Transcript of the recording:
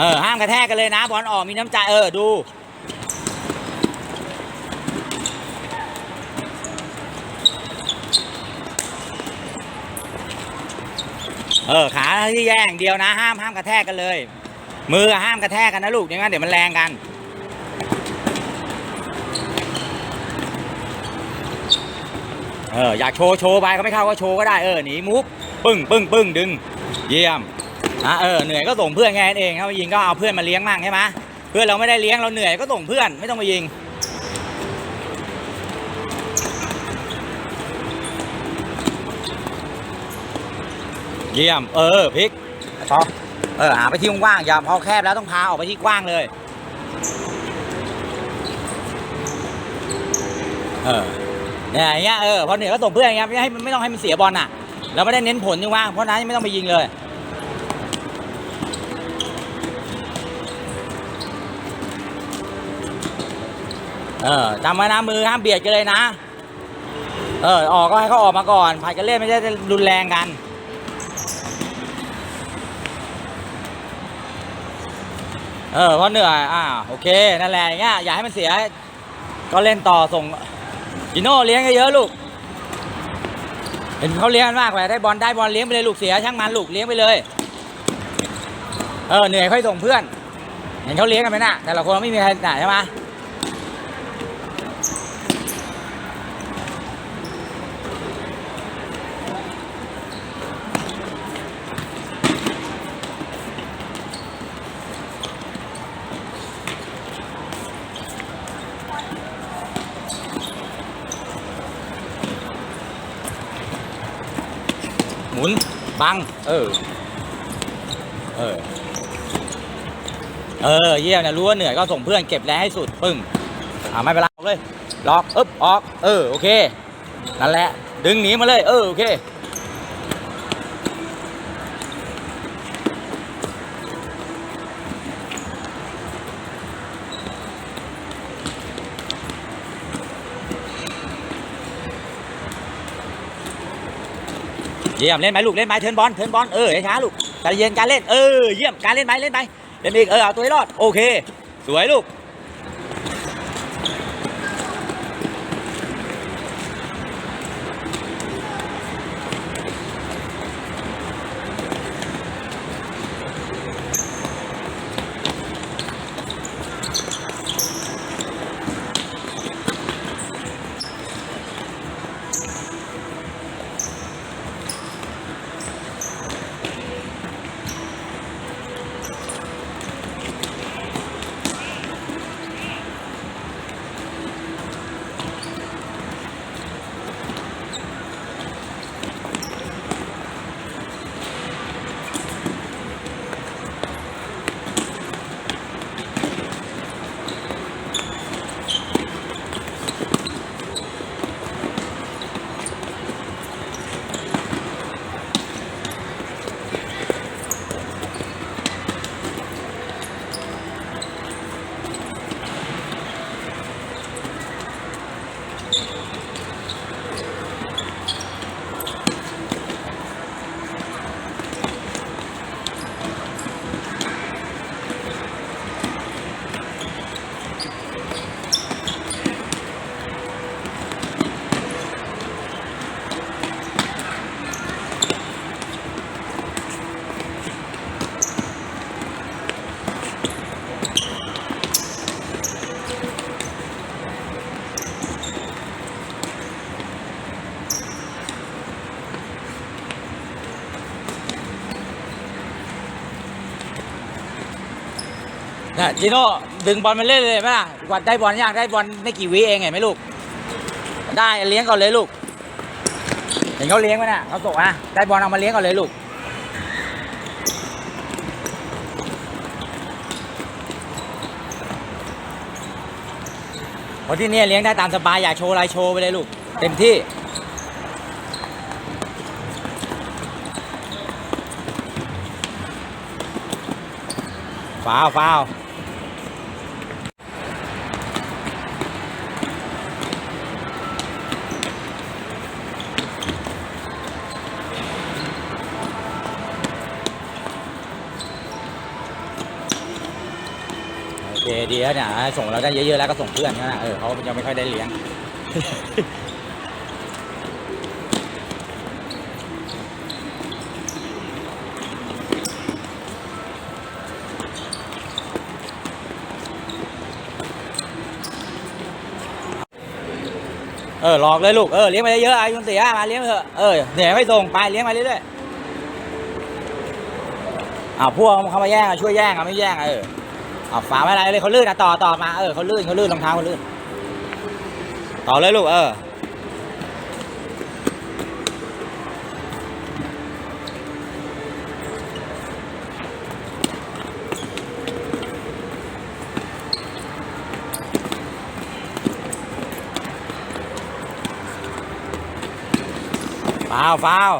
เออห้ามกระแทกกันเลยนะ บอลออกมีน้ำใจเออดู เออขาที่แย่งเดียวนะ ห้ามห้ามกระแทกกันเลย มือห้ามกระแทกกันนะลูกอย่างนั้นเดี๋ยวมันแรงกันเอออยากโชว์โชว์ไปก็ไม่เข้าก็โชว์ก็ได้เออหนีมุกปึ้งปึ้งปึ้งดึง เยี่ยม นะเออเหนื่อยก็ส่งเพื่อนแค่นั้นเองถ้ามายิงก็เอาเพื่อนมาเลี้ยงมั่งใช่ไหมเพื่อนเราไม่ได้เลี้ยงเราเหนื่อยก็ส่งเพื่อนไม่ต้องมายิงเยี่ยม เออพลิกพอเออหาไปที่กว้างๆอย่าพอแคบแล้วต้องพาออกไปที่กว้างเลย เออเนี่ยอย่างเงี้ยเออพอเหนื่อยก็ส่งเพื่อนอย่างเงี้ยไม่ให้มันไม่ต้องให้มันเสียบอลน่ะ เราไม่ได้เน้นผลนี่ว่าเพราะนั้นไม่ต้องไปยิงเลย เออจำไว้นะมือห้ามเบียดกันเลยนะ เออ ออกก็ให้เขาออกมาก่อนผัดกันเล่นไม่ได้รุนแรงกัน เออเพราะเหนื่อยอ่าโอเค นั่นแหละอย่างเงี้ยอย่าให้มันเสีย ก็เล่นต่อส่งจิโน่เลี้ยงเยอะลูก เห็นเขาเลี้ยงมากเลยได้บอลได้บอลเลี้ยงไปเลยลูกเสียช่างมันลูกเลี้ยงไปเลย เออเหนื่อยค่อยส่งเพื่อน เห็นเขาเลี้ยงกันไหมน่ะ แต่ละคนไม่มีใครน่ะใช่ไหม มุนบัง เออ เออ เออ เยี่ยมนะรู้ว่าเหนื่อยก็ส่งเพื่อนเก็บแรงให้สุด ปึ้ง อ่าไม่เป็นไรออกเลย ล็อก อึ๊บ ออก เออ โอเค นั่นแหละ ดึงหนีมาเลย เออ โอเค เยี่ยมเล่นไหมลูกเล่นไหมเทิร์นบอลเทิร์นบอลเออช้าลูกใจเย็นการเล่นเออเยี่ยมการเล่นไหมเล่นไหมเล่นอีกเออเอาตัวให้รอดโอเค สวยลูก นะจิโน่ดึงบอลมาเล่นเลยไหมล่ะวาดได้บอลยากได้บอลไม่กี่วิเองเห็นไหมลูก ได้เลี้ยงก่อนเลยลูก เห็นเขาเลี้ยงไหมน่ะเขาส่งอะได้บอลเอามาเลี้ยงก่อนเลยลูกพราะที่นี่เลี้ยงได้ตามสบายอยากโชว์อะไรโชว์ไปเลยลูก เต็มที่ ฟาวฟาวดีแล้วเนี่ยส่งเราได้เยอะๆแล้วก็ส่งเพื่อนนะเออเขายังไม่ค่อยได้เลี้ยง ออหลอกเลยลูก เออเลี้ยงไปเยอะๆไอ้ยุนเสียมาเลี้ยงเถอะ เออเหนื่อยไม่ส่งไปเลี้ยงไปเรื่อยๆอ่าพวกเขามาแย่งอะช่วยแย่งอะไม่แย่งอะเอออาฝาไม่อะไรเลยเขาลื่นอะต่อต่อมาเออเขาลื่นเขาลื่นรองเท้าเขาลื่น ต่อเลยลูกเออ ฟาวฟาว